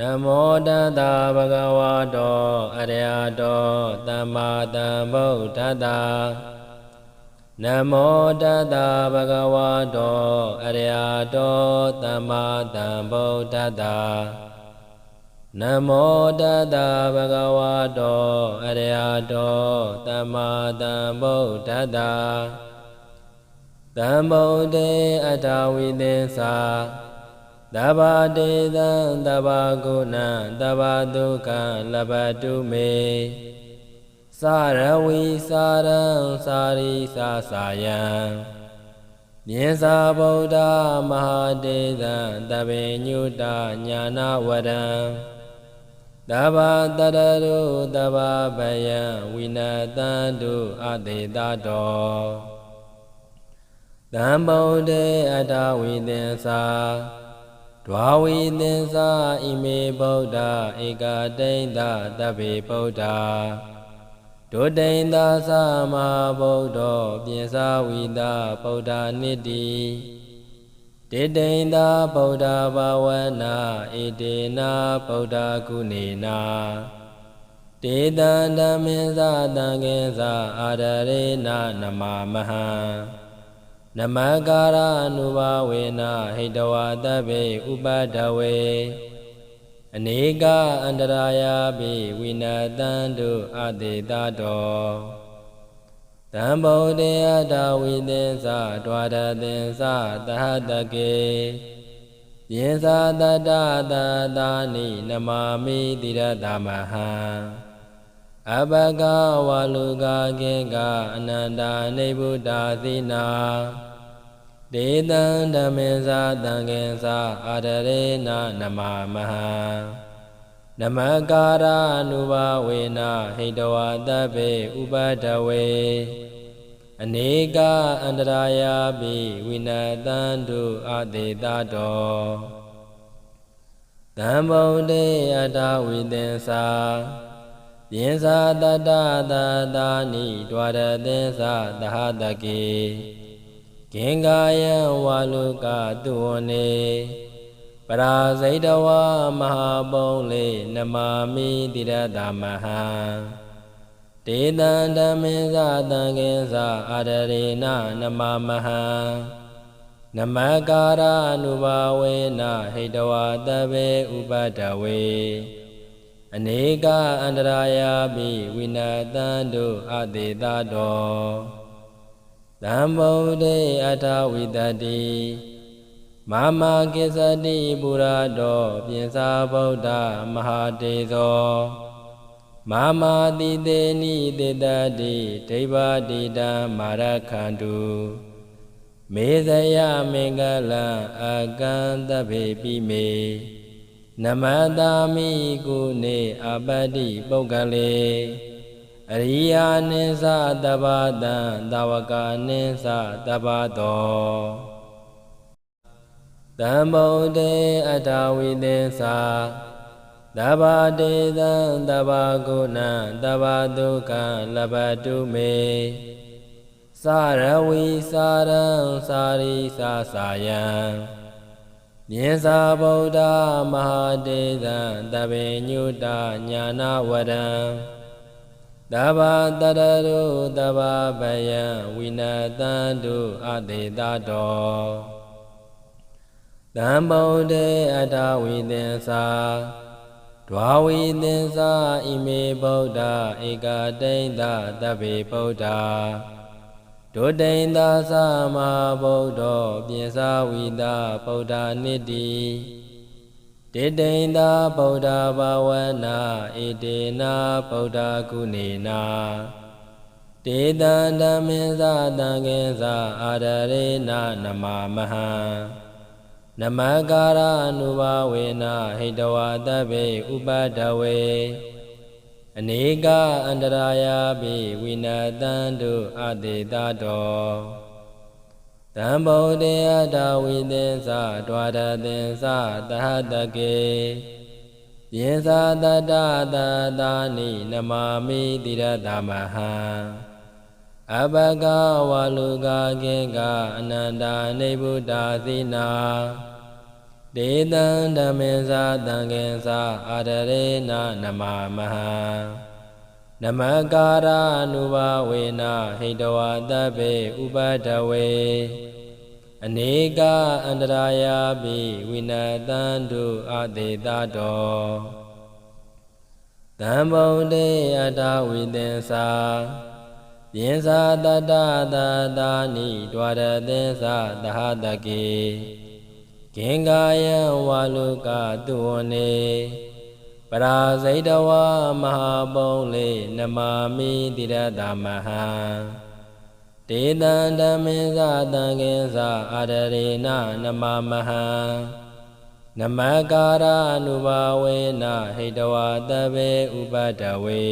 နမောတတဗုဒ္ဓဝါတောအရဟတောသမ္မာသမ္ဗုဒ္ဓတ္တနမောတတဗုဒ္ဓဝါတောအရဟတောသမ္မာသမ္ဗုဒ္ဓတ္တနမောတတဗုဒ္ဓဝါတောအရဟတောသမ္မာသမ္ဗုဒ္ဓတ္တသမ္ဗုဒ္ဓေအတ္တဝိသင်္စာ တဗ္ဗတေသံတဗ္ဗကုဏံတဗ္ဗဒုက္ခံလဘတုမေစာရဝိစာရံစာရိစာစာယံမြင်စာဗုဒ္ဓမဟာတေသံတဗ္ဗညုတညာနာဝရံတဗ္ဗတရရုတဗ္ဗဗယံဝိနတံတုအတေတတောတံဗုဒ္ဓေအတ္တဝိသင်္စာ ဒွာဝိသင်္စာဣမေဗုဒ္ဓဧကတိန်တတဗ္ဗေဗုဒ္ဓဒုတိန်သာသမဗုဒ္ဓောပြင်စာဝိတာဗုဒ္ဓနိတိတေတိန်သာဗုဒ္ဓဘာဝနာဣတေနာဗုဒ္ဓကုဏေနာတေတံဓမ္မေသတံကေသအာရရေနနမမဟံ နမကာရအနုဘဝေနဟိတဝတဗ္ဗေဥပဒဝေအနေကအန္တရာယပိဝိနတံတုအတေတတောတံဗုဒ္ဓေအတဝိသင်္သဒွါရသင်္သသဟတကေယေသတတတတာနိနမာမိတိရတမဟံ အဘဂဝလူကကေကအနန္တာနေဗုဒ္ဓသီနာဒေတံဓမ္မေသာတံကေသာအာရရေနနမမဟံနမကာရအနုဘဝေနဟိတဝတဗ္ဗေဥပဒဝေအနေကအန္တရာယပိဝိနတံတုအတေတတောတံဗုဒ္ဓေအတ္တဝိသင်္စာ ပြင်စာတတတတာနိဒွါရသင်္စာသဟတကေကင်္ကာယံဝါလုကသူဝနေပရာဇိတဝမဟာပုံလေနမာမိတိရတမဟံတေတံဓမ္မေသတံကေသအာရရေနနမမဟံနမကာရအနုဘဝေနဟိတဝတဗ္ဗေဥပဒဝေ အနေကအန္တရာယပိဝိနတံတုအတေတတောသံဗုဒ္ဓေအထဝိတတိမမကိစ္စတိပုရတောပြင်စာဗုဒ္ဓမဟာတေသောမမတိတေနိတေတတိဒိဗ္ဗတိတံမာရခန္တုမေဇယမင်္ဂလံအကံတဗေပိမေ နမတာမိကုနေအပတ္တိပုဂ္ဂလေအရိယာနိသတပ္ပတံတဝကနိသတပ္ပတောတံဗုဒ္ဓေအတ္တဝိသင်္စာတဗ္ဗတေသံတဗ္ဗကုဏံတဗ္ဗဒုက္ခံလဘတုမေစာရဝိစာရံစာရိစာစာယံ မြင်စာဗုဒ္ဓမဟာတေသံတဗ္ဗညုတညာနာဝရံတဗ္ဗတရရုတဗ္ဗဗယံဝိနတံတုအတေတတောတံဗုဒ္ဓေအတ္တဝိသင်္စာဒွာဝိသင်္စာဣမေဗုဒ္ဓဧကတိန်တတဗ္ဗေဗုဒ္ဓ ဒုတိန်သာသမဗုဒ္ဓောပြင်စာဝိတာဗုဒ္ဓနိတိတေတိန်သာဗုဒ္ဓဘာဝနာဣတေနာဗုဒ္ဓကုဏေနာတေတံဓမ္မေသတံကေသအာရရေနနမမဟံနမကာရအနုဘဝေနဟိတဝတဗ္ဗေဥပဒဝေ အနေကအန္တရာယပိဝိနတံတုအတေတတောတံဗုဒ္ဓေအတဝိသင်္သဒွါရသင်္သသဟတကေယေသတတတတာနိနမာမိတိရတမဟံအဘဂဝလူကကေကအနန္တာနေဗုဒ္ဓသီနာ ဒေတံဓမ္မေသာတံခေသာအာဒရေနနမမဟံနမကာရအနုဘဝေနဟိတဝတဗ္ဗေဥပဒဝေအနေကအန္တရာယာပိဝိနတံတုအတေတတောသံဗုဒ္ဓေအတဝိသင်္စာယင်္စာတတတတာနိဒွါရသင်္စာသဟတကေ ကင်္ကာယံဝါလုကတုဝနေပရာဇိတဝမဟာပုံလေနမာမိတိရတမဟံဒေတံဓမ္မေသတံခေသအာရရေနနမမဟံနမကာရအနုဘာဝေနဟိတဝတဗေဥပဒဝေ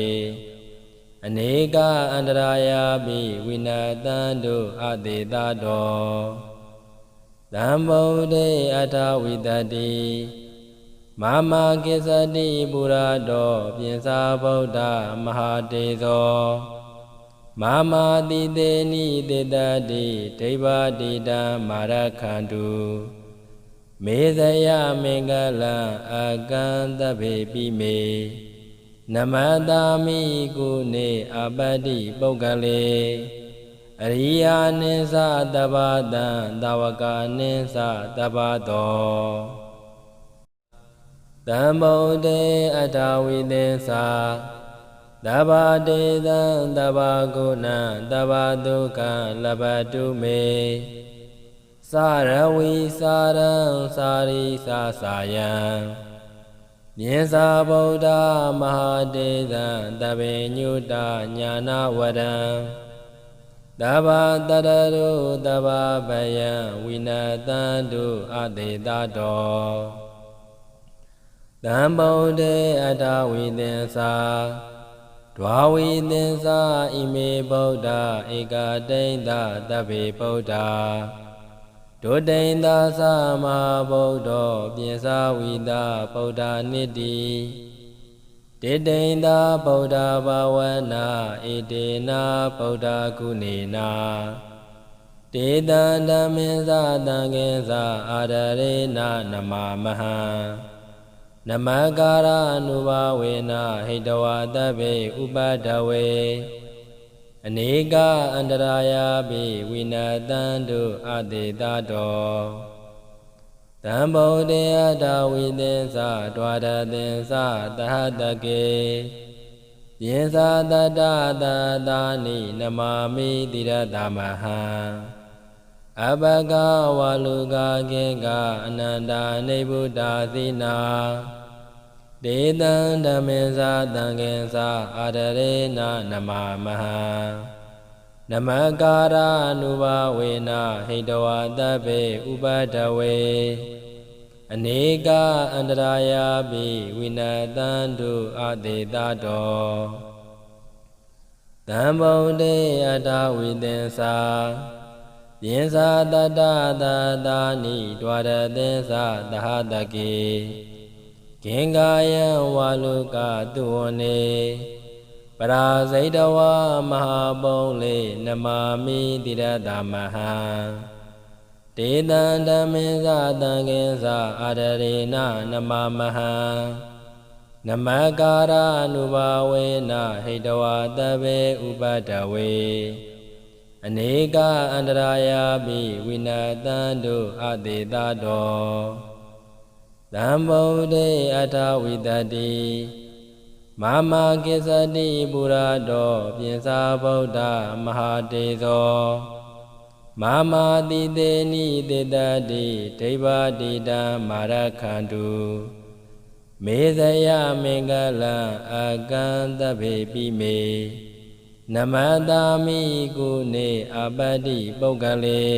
အနေကအန္တရာယာပိဝိနတံတုအတေတတော သံဗုဒ္ဓေအထဝိတတိမာမကိစ္စတိပုရတောပြင်စာဗုဒ္ဓမဟာတေသောမာမာတိတေနိတေတတိဒိဗ္ဗတိတံမာရခန္တုမေဇယမင်္ဂလံအကံတဗေပိမေနမတာမိကုနေအပတ္တိပုဂ္ဂလေ အရိယာနိသတပ္ပတံတဝကနိသတပ္ပတောတံဗုဒ္ဓေအတဝိသင်္စာတဗ္ဗတေသံတဗ္ဗကုဏံတဗ္ဗဒုက္ခံလဘတုမေစရဝီစာရံစာရိစာစာယံမြင်စာဗုဒ္ဓမဟာတေသံတဗေညုတညာနာဝရံ တဘာတရရုတဘာဗယံဝိနတံတုအတေတတောတံဗုဒ္ဓေအတဝိသင်္စာဒွာဝိသင်္စာဣမေဗုဒ္ဓဧကတိန်တတဗ္ဗေဗုဒ္ဓဒုတိန်သာသမဗုဒ္ဓောပြင်စာဝိတာဗုဒ္ဓနိတိ တေတိန်သာဗုဒ္ဓဘာဝနာဧတေနာဗုဒ္ဓကုနေနာတေတံဓမ္မေသတံခေသအာရရေနနမမဟံနမကာရအနုဘာဝေနဟိတဝတဗ္ဗေဥပဒဝေအနေကအန္တရာယာပိဝိနတံတုအတေတတော တံဗုဒ္ဓေအတဝိသင်္စာဒွါရသင်္စာတဟတကေယေသာတတတတာနိနမာမိတိရတမဟံအဘဂဝလူကကေကအနန္တာနေဗုဒ္ဓသီနာဒေတံဓမ္မေသာတံခေသာအာရရေနနမမဟံ နမကာရအနုဘဝေနဟိတဝတဗ္ဗေဥပဒဝေအနေကအန္တရာယာပိဝိနတံတုအတေတတောသံဗုဒ္ဓေအတဝိသင်္စာယင်္စာတတတတာနိဒွါရသင်္စာသဟတကေကင်္ကာယံဝါလုကတုဝနေပ ရာဇိတဝမဟာပုံလေနမာမိတိရတမဟံတေတံဓမ္မေသတံခေသအာရရေနနမမဟံနမကာရအနုဘာဝေနဟိတဝတဗေဥပဒဝေအနေကအန္တရာယာပိဝိနတံတုအတေတတောသံဗုဒ္ဓေအထဝိတတိ မာမကိစ္စတိပုရတောပြင်စာဗုဒ္ဓမဟာတေသောမာမာတိတေနိတေတတိဒိဗ္ဗတိတံမာရခန္တုမေဇယမင်္ဂလံအကံတဗေပိမေနမတာမိကုနေအပတ္တိပုဂ္ဂလေ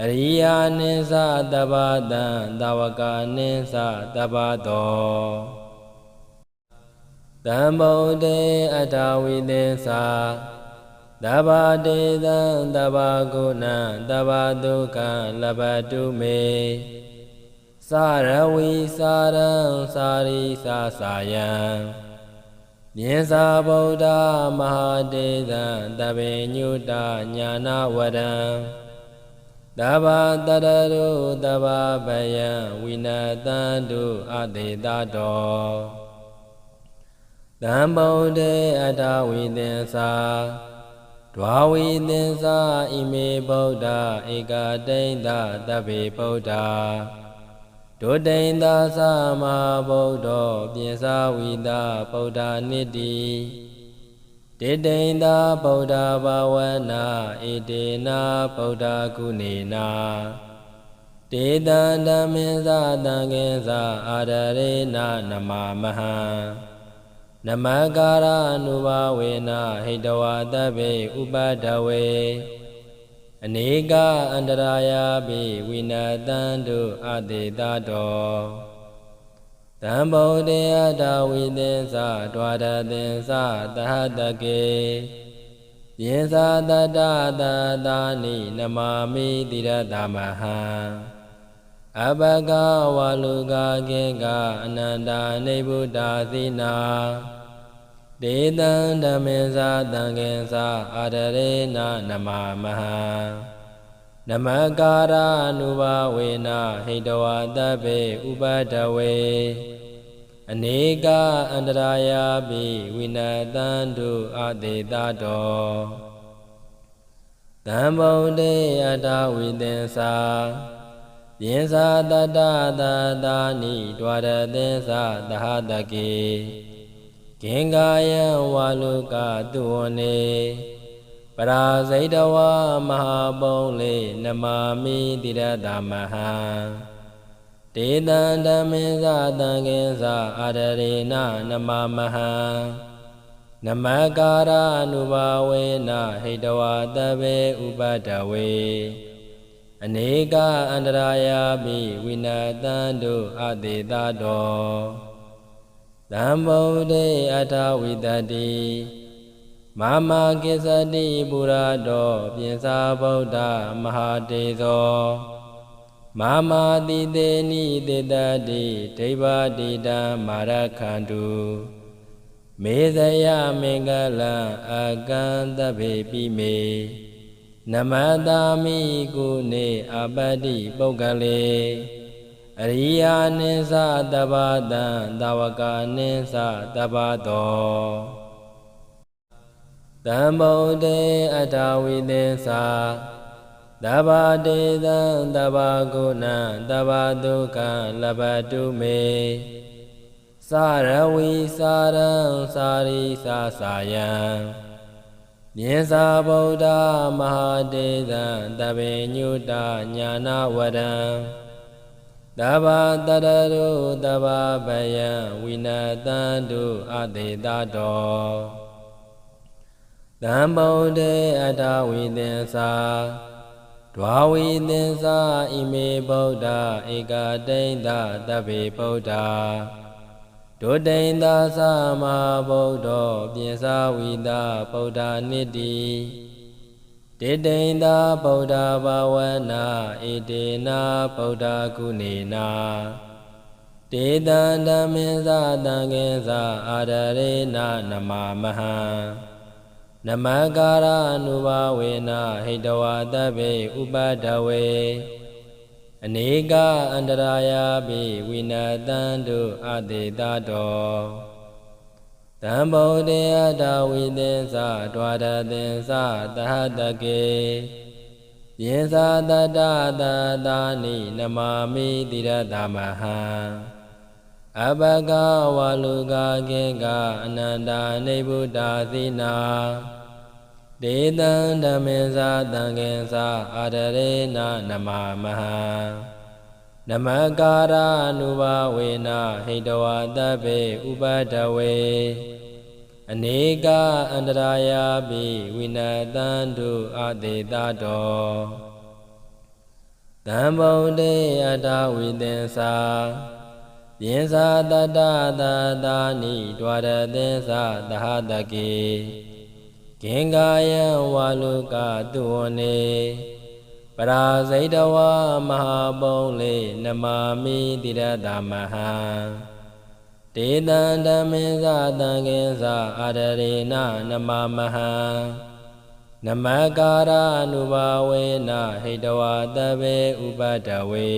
အရိယာနိသတပ္ပတံတဝကနိသတပ္ပ တောတံဗုဒ္ဓေအတဝိသင်္စာတဗ္ဗတေသံတဗ္ဗကုဏံတဗ္ဗဒုက္ခံလဘတုမေစရဝီစာရံစာရိစာစာယံမြင်စာဗုဒ္ဓမဟာတေသံတဗေညုတညာနာဝရံတတဘာတရရုတဘာပယံဝိနတံတုအတေတတော သံဗုဒ္ဓေအတဝိသင်္စာဒွာဝိသင်္စာဣမေဗုဒ္ဓဧကတိန်တတဗ္ဗေဗုဒ္ဓဒုတိန်သာသမဗုဒ္ဓောပြင်စာဝိတာဗုဒ္ဓနိတိတေတိန်သာဗုဒ္ဓဘာဝနာဣတေနာဗုဒ္ဓကုဏေနာတေတံဓမ္မေသတံငေသအာရရေနနမမဟံ နမကာရအနုဘာဝေနဟိတဝါတဗေဥပဒဝေအနေကအန္တရာယာပိဝိနတံတုအတေတတောတံဗုဒ္ဓေအတဝိသင်္သဒွါရသင်္သသဟတကေယေသာတတတတာနိနမမိတိရတမဟံ အဘဂဝလူကကေကအနန္တာနေဗုဒ္ဓသီနာဒေတံဓမ္မေသာတံကေသာအာရရေနနမမဟံနမကာရအနုဘဝေနဟိတဝတဗ္ဗေဥပဒဝေအနေကအန္တရာယာပိဝိနတံတုအတေတတောသံဗုဒ္ဓေအတဝိသင်္စာ ယင်္စာတတတတာနိဒွါရသင်္စာသဟတကေကင်္ကာယံဝါလုကတုဝနေပရာဇိတဝမဟာပုံလေနမာမိတိရတမဟံတေတံဓမ္မေသတံကေသအာရရေနနမမဟံနမကာရအနုဘာဝေနဟိတဝါတဗေဥပဒဝေ အနေကအန္တရာယာပိဝိနတံတုအတေတတောသံဗုဒ္ဓေအထဝိတတိမမကိစ္စတိပုရတောပြင်စာဗုဒ္ဓမဟာတေသောမာမာတိတေနိတေတတိဒိဗ္ဗတိတံမာရခန္တုမေဇယမင်္ဂလံအကံတဗေပိမေ နမတာမိကုနေအပတ္တိပုဂ္ဂလေအရိယာနိသတဗ္ဗတံတဝကနိသတဗ္ဗတောတံဗုဒ္ဓေအတဝိသေသာတဘာတေသံတဘာကုဏတဘာဒုက္ခလဘတုမေသာရဝီစာရံစာရိသာစာယံ မြေသာဗုဒ္ဓမဟာတေသံတပေညုတညာနာဝရံတဘာတရရုတဘာပယံဝိနတံတုအတေတတောသံဗုဒ္ဓေအတဝိသင်္သာဒွာဝိသင်္စာဣမေဗုဒ္ဓဧကတိန်တတဗ္ဗေဗုဒ္ဓ ဒုတိန်သာသမဗုဒ္ဓောပြင်စာဝိတာဗုဒ္ဓနိတိတေတိန်သာဗုဒ္ဓဘာဝနာဣတေနာဗုဒ္ဓကုဏေနာတေတံဓမ္မေသတံကေသအာရရေနနမမဟံနမကာရအနုဘာဝေနဟိတဝါတဗေဥပဒဝေ အနေကအန္တရာယာပိဝိနတံတုအတေတတောတံဗုဒ္ဓေအတဝိသင်္သဒွါရသင်္သသဟတကေယေသာတတတတာနိနမမိတိရတမဟံအဘဂဝလူကကေကအနန္တာနေဗုဒ္ဓသီနာ ဒေတံဓမ္မေသာတံကေသာအာရရေနနမမဟံနမကာရအနုဘာဝေနဟိတဝါတဗ္ဗေဥပဒဝေအနေကအန္တရာယာပိဝိနတံတုအတေတတောသံဗုဒ္ဓေအတဝိသင်္စာယင်္စာတတတတာနိဒွါရသင်္စာသဟတကေ ကင်္ကာယံဝါလုကတုဝနေပရာဇိတဝမဟာပုံလေနမာမိတိရတမဟံတေတံဓမ္မေသတံကေသအာရရေနနမမဟံနမကာရအနုဘာဝေနဟိတဝတဗေဥပတဝေ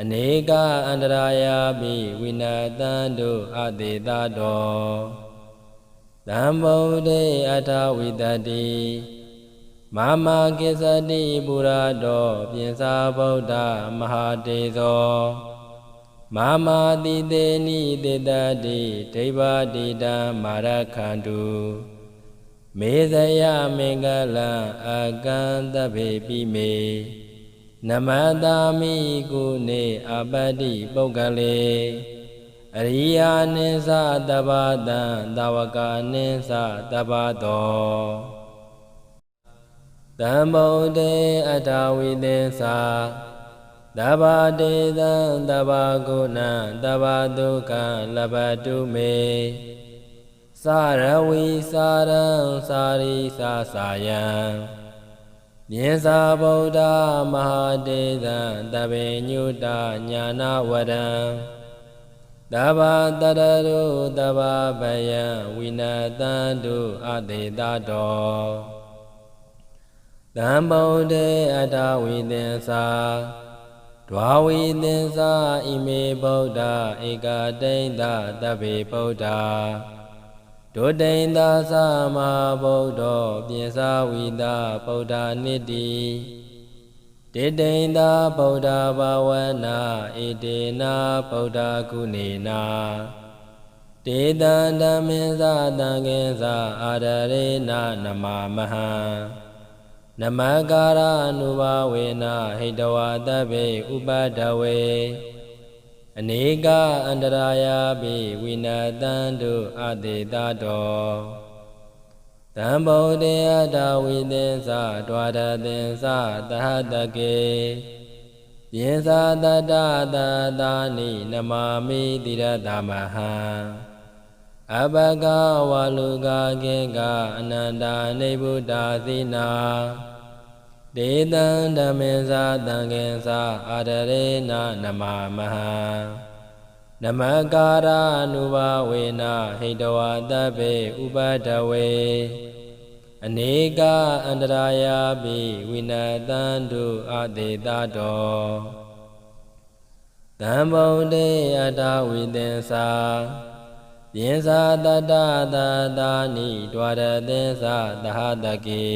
အနေကအန္တရာယာပိဝိနတံတို့အတေတတော် သံဗုဒ္ဓေအထဝိတတိမာမကိစ္စတိပုရတော်ပြင်စာဗုဒ္ဓမဟာတေသောမာမာတိတေနိတေတတိဒိဗ္ဗတိတံမာရခန္တုမေဇယမင်္ဂလံအကံတဗေပိမေနမတာမိကုနေအပတ္တိပုဂ္ဂလေ အရိယာနိသတပ္ပတံတဝကနိသတပ္ပတောတံဗုဒ္ဓေအတ္တဝိသေသာတဗ္ဗတေသံတဗ္ဗဂုဏံတဗ္ဗဒုက္ခံလဘတုမေစရဝိစာရံစာရိသာစာယံမြေသာဗုဒ္ဓမဟာတေသံတဗေညုတညာနာဝရံ တဗ္ဗတရရုတဗ္ဗဗယံဝိနတံတုအတေတတော်တံဗုဒ္ဓေအတ္တဝိသင်္သာဒွာဝိသင်္သာဣမေဗုဒ္ဓဧကတိန်တတဗ္ဗေဗုဒ္ဓဒုတိန်သာသမဗုဒ္ဓောပြင်စာဝိတာဗုဒ္ဓနိတိ တေတိန်သာဗုဒ္ဓဘာဝနာဣတေနာဗုဒ္ဓကုနေနာတေတံဓမ္မေသတံငေသအာရရေနနမမဟံနမကာရအနုဘာဝေနဟိတဝတဗ္ဗေဥပဒဝေအနေကအန္တရာယာပိဝိနတံတုအတေတတော် တံဗုဒ္ဓေအတဝိသင်္သဒွါရသင်္သသဟတကေယေသာတတတတာနိနမာမိတိရတမဟံအဘဂဝလူကကေကအနန္တာနေဗုဒ္ဓသီနာဒေတံဓမ္မေသာတံခေသာအာရရေနနမမဟံနမကာရအနုဘဝေနဟိတဝတဗေဥပဒဝေ အနေကအန္တရာယာပိဝိနတံတုအတေတတော်သံဗုဒ္ဓေအတဝိသင်္သာပြင်စာတတတတာနိဒွါရသင်္သာသဟတကေ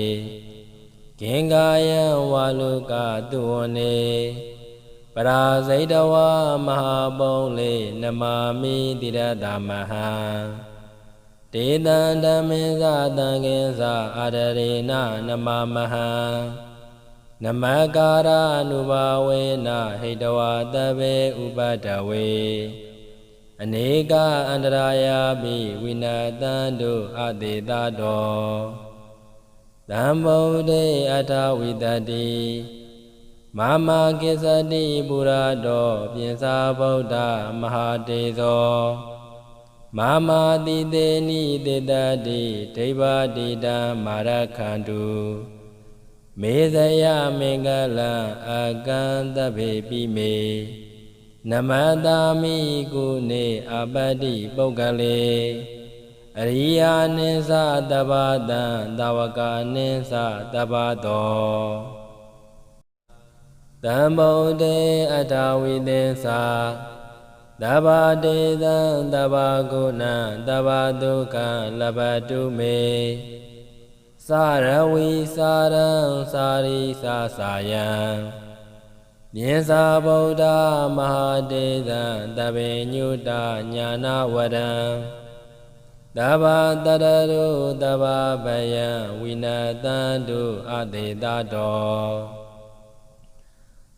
ကင်္ကာယံဝါလုကတုဝနေပရာဇိတဝမဟာပုံလေနမာမိတိရတမဟံ တေတံဓမ္မေသတံကေသအာရရေနနမမဟံနမကာရအနုဘာဝေနဟိတဝတဗေဥပဒဝေအနေကအန္တရာယာပိဝိနတံတုအတေတတော်သံဗုဒ္ဓေအထဝိတတိမာမကိစ္စတိပုရတော်ပြင်စာဗုဒ္ဓမဟာတေသော မာမာတိတေနိတေတတိဒိဗ္ဗတိတံမာရခန္တုမေဇယမင်္ဂလံအကံတဗေပိမေနမတာမိကုနေအပတ္တိပုဂ္ဂလေအရိယာနိသတပ္ပတံတဝကနိသတပ္ပတောတံဗုဒ္ဓေအတ္တဝိသေသာ တဗ္ဗတေသံတဗ္ဗဂုဏံတဗ္ဗဒုက္ခံလဘတုမေစရဝိစာရံစာရိသာစာယံမြေသာဗုဒ္ဓမဟာတေသံတဗ္ဗညုတညာနာဝရံတဘာတရရုတဘာဗယံဝိနတံတုအတေတတော်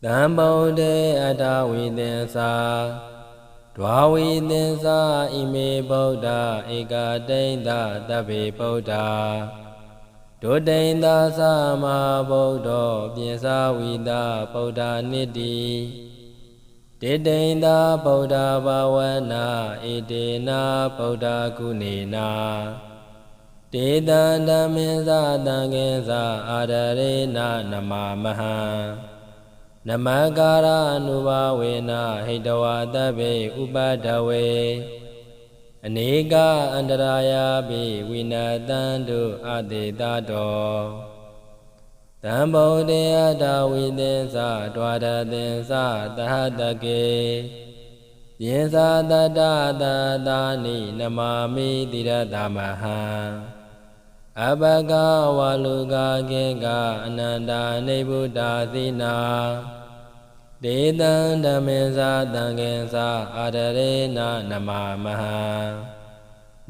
တံဗုဒ္ဓေအတဝိသင်္သာ ဒွာဝိသင်္သာဣမေဗုဒ္ဓဧကတိန်တတဗ္ဗေဗုဒ္ဓဒုတိန်သာသမဗုဒ္ဓောပြင်စာဝိတာဗုဒ္ဓနိတိတေတိန်သာဗုဒ္ဓဘာဝနာဣတေနာဗုဒ္ဓကုနေနာတေတံဓမ္မေသတံကေသအာရရေနနမမဟံ နမကာရအနုဘာဝေနဟိတဝတဗ္ဗေဥပဒဝေအနေကအန္တရာယာပိဝိနတံတုအတေတတောတံဗုဒ္ဓယတာဝိသင်္သဒွါရသင်္သသဟတကေယေသာတတတတာနိနမာမိတိရတမဟံ အဘဂဝလူကကေကအနန္တာနေဗုဒ္ဓသီနာဒေတံဓမ္မေသာတံကေသာအာရရေနနမမဟံ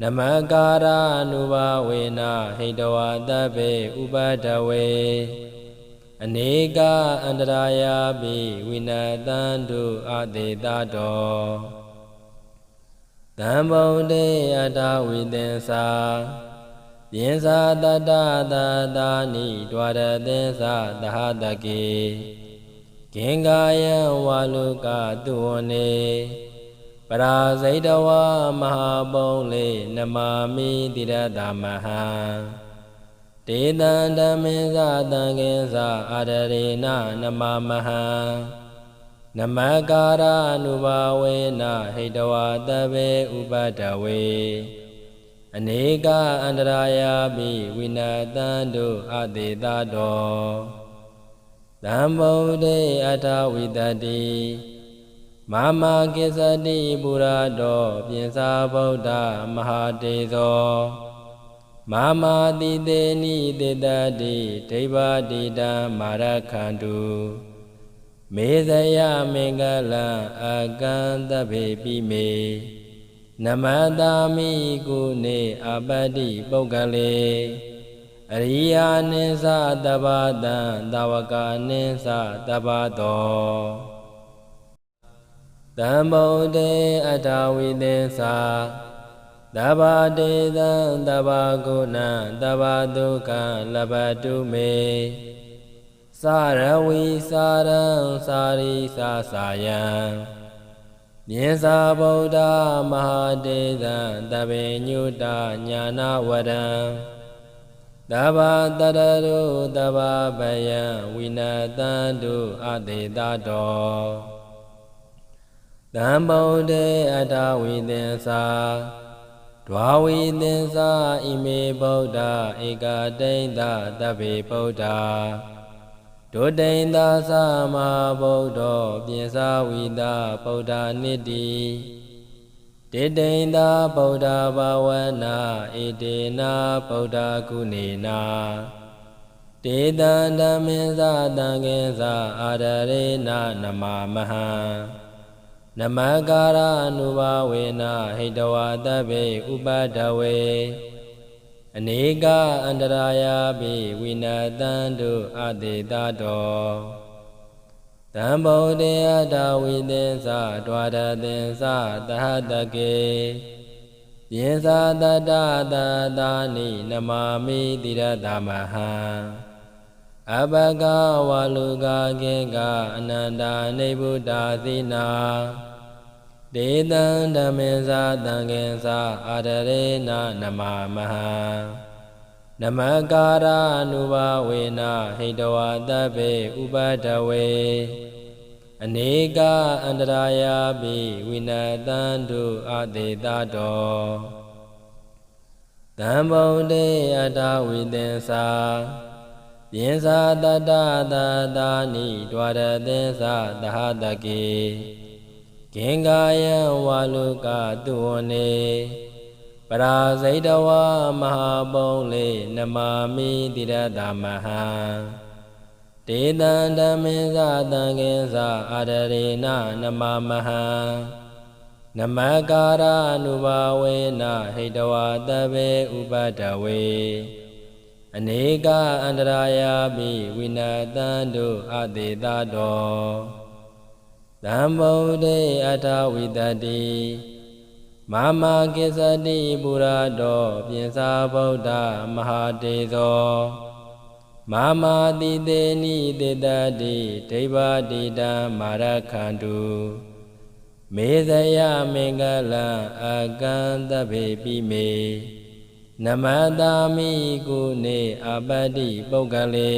နမကာရအနုဘဝေနဟိတဝတဗေဥပဒဝေအနေကအန္တရာယာပိဝိနတံတုအတေတတောသံဗုဒ္ဓေအတဝိသင်္သာ ယင်္သာတတတတာနိဒွါရသင်္သာသဟတကေကင်္ကာယံဝါလုကတုဝနေပရာဇိတဝမဟာပုံလေနမာမိတိရတမဟံတေတံဓမ္မေသတံကေသအာရရေနနမမဟံနမကာရအနုဘာဝေနဟိတဝတဗေဥပဒဝေ အနေကအန္တရာယာပိဝိနတံတုအတေတတောသံဗုဒ္ဓေအထဝိတတိမာမကိစ္စတိပုရာတောပြင်စာဗုဒ္ဓမဟာတေသောမာမာတိတေနိတေတတိဒိဗ္ဗတိတံမာရခန္တုမေဇယမင်္ဂလံအကံတဗေပိမေ နမတာမိကုနေအပတ္တိပုဂ္ဂလေအရိယာနိသတပ္ပတံတဝကနိသတပ္ပတောတံဗုဒ္ဓေအတ္တဝိသေသာတဗ္ဗတေသံတဗ္ဗကုဏံတဗ္ဗဒုက္ခလဘတုမေစာရဝိစာရံစာရိသာစာယံ မြေသာဗုဒ္ဓမဟာတေသံတဗေညုတညာနာဝရံတဘာတရရုတဘာဗယံဝိနတံတုအတေတတောတံဗုဒ္ဓေအတဝိသင်္သာဒွာဝိသင်္သာဣမေဗုဒ္ဓဧကတိန်တတဗ္ဗေဗုဒ္ဓ ဒုတိန်သာသမဗုဒ္ဓောပြင်စာဝိတာဗုဒ္ဓနိတိတေတိန်သာဗုဒ္ဓဘာဝနာဣတေနာဗုဒ္ဓကုနေနာတေတံဓမ္မေသတံကေသအာရရေနနမမဟံနမကာရအနုဘဝေနဟိတဝတဗ္ဗေဥပဒဝေ အနေကအန္တရာယာပိဝိနတံတုအတေတတောတံဗုဒ္ဓေအတဝိသင်္သဒွါရသင်္သသဟတကေယေသာတတတတာနိနမာမိတိရတမဟံအဘဂဝလူကကေကအနန္တာနေဗုဒ္ဓသီနာ ဒေတံဓမ္မေသာတံကေသာအာရရေနနမမဟံနမကာရအနုဘဝေနဟိတဝတဗေဥပဒဝေအနေကအန္တရာယာပိဝိနတံတုအတေတတောသံဗုဒ္ဓေအတဝိသင်္သာပြင်စာတတတတာနိဒွါရသင်္သာသဟတကေ ကင်္ကာယံဝါလုကတုဝနေပရာဇိတဝမဟာပုံလေနမာမိတိရတမဟံတေတံဓမ္မေသတံကေသအာရရေနနမမဟံနမကာရအနုဘာဝေနဟိတဝတဗေဥပဒဝေအနေကအန္တရာယာပိဝိနတံတုအတေတတော သံဗုဒ္ဓေအထဝိတတိမာမကိစ္စတိပုရာတောပြင်စာဗုဒ္ဓမဟာတေသောမာမာတိတေနိတေတတိဒိဗ္ဗတိတံမာရခန္တုမေဇယမင်္ဂလံအကံတဗေပိမေနမတာမိကုနေအပတ္တိပုဂ္ဂလေ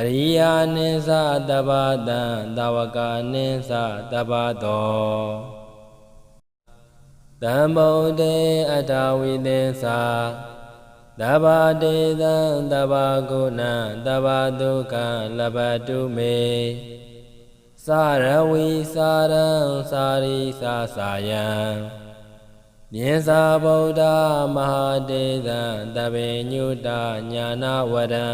အရိယာနိသတပ္ပတံတဝကနိသတပ္ပတောတတံဗုဒ္ဓေအတ္တဝိသင်္စာတဗ္ဗတေသံတဗ္ဗဂုဏံတဗ္ဗဒုက္ခံလဘတုမေစာရဝိစာရံစာရိစာစာယံမြင်စာဗုဒ္ဓမဟာတေသံတဗ္ဗညုတညာနာဝရံ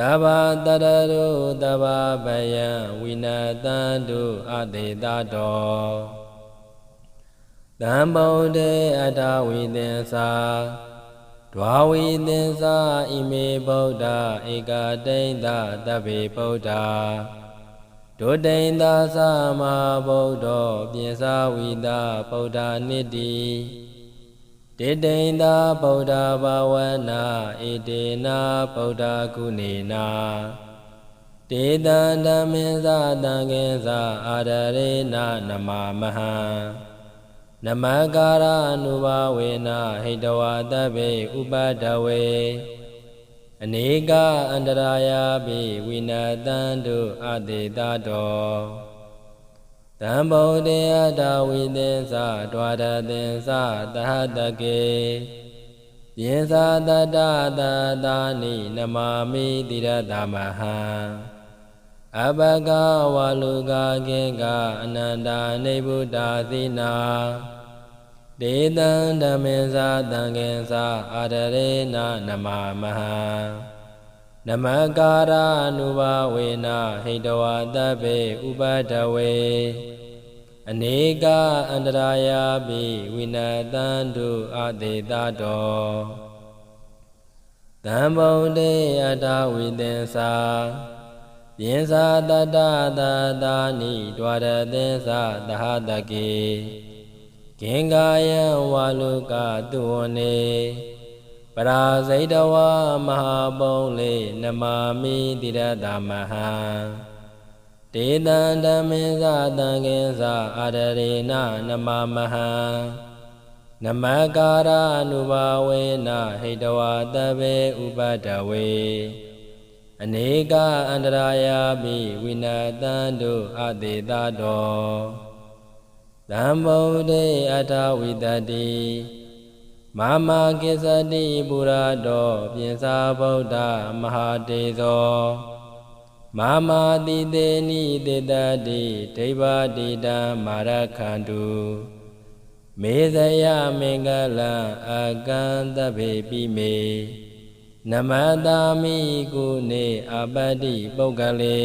တဗ္ဗတရရုတဗ္ဗဗယံဝိနတံတုအတေတတောတံဗုဒ္ဓေအတ္တဝိသင်္စာဒွာဝိသင်္စာဣမေဗုဒ္ဓဧကတိန်တတဗ္ဗေဗုဒ္ဓဒုတိန်သာသမဗုဒ္ဓောပြင်စာဝိတာဗုဒ္ဓနိတိ တေတိန်သာဗုဒ္ဓဘာဝနာဧတေနာဗုဒ္ဓကုဏေနာတေတံဓမ္မေသတံကေသအာရရေနနမမဟံနမကာရအနုဘဝေနဟိတဝတဗ္ဗေဥပဒဝေအနေကအန္တရာယာပိဝိနတံတုအတေတတော တံဗုဒ္ဓေအတဝိသင်္သဒွါရသင်္သသဟတကေယေသာတတတတာနိနမာမိတိရတမဟံအဘဂဝလူကကေကအနန္တာနေဗုဒ္ဓသီနာဒေတံဓမ္မေသာတံကေသာအာရရေနနမမဟံနမကာရအနုဘဝေနဟိတဝတဗ္ဗေဥပဒဝေ အနေကအန္တရာယာပိဝိနတံတုအတေတတောတံဗုဒ္ဓေအတဝိသင်္စာပြင်စာတတတတာနိဒွါရသင်္စာသဟတကေကင်္ကာယံဝါလုကတုဝနေပရာဇိတဝမဟာပုံလေနမာမိတိရတမဟံ တေတံဓမ္မေသတံကေသအာရရေနနမမဟံနမကာရအနုဘဝေနဟိတဝတဗေဥပဒဝေအနေကအန္တရာယာမိဝိနတံတုအတေတတောသံဗုဒ္ဓေအထဝိတတိမမကိစ္စတိပုရတောပြင်စာဗုဒ္ဓမဟာတေသော မမတိတေနိတေတတိဒိဗ္ဗတိတံမာရခန္တုမေဇယမင်္ဂလံအကံတဗေပိမေနမတာမိကုနေအပတ္တိပုဂ္ဂလေ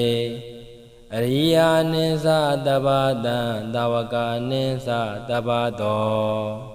အရိယာနိသတဗ္ဗတံတဝကနိသတဗ္ဗတော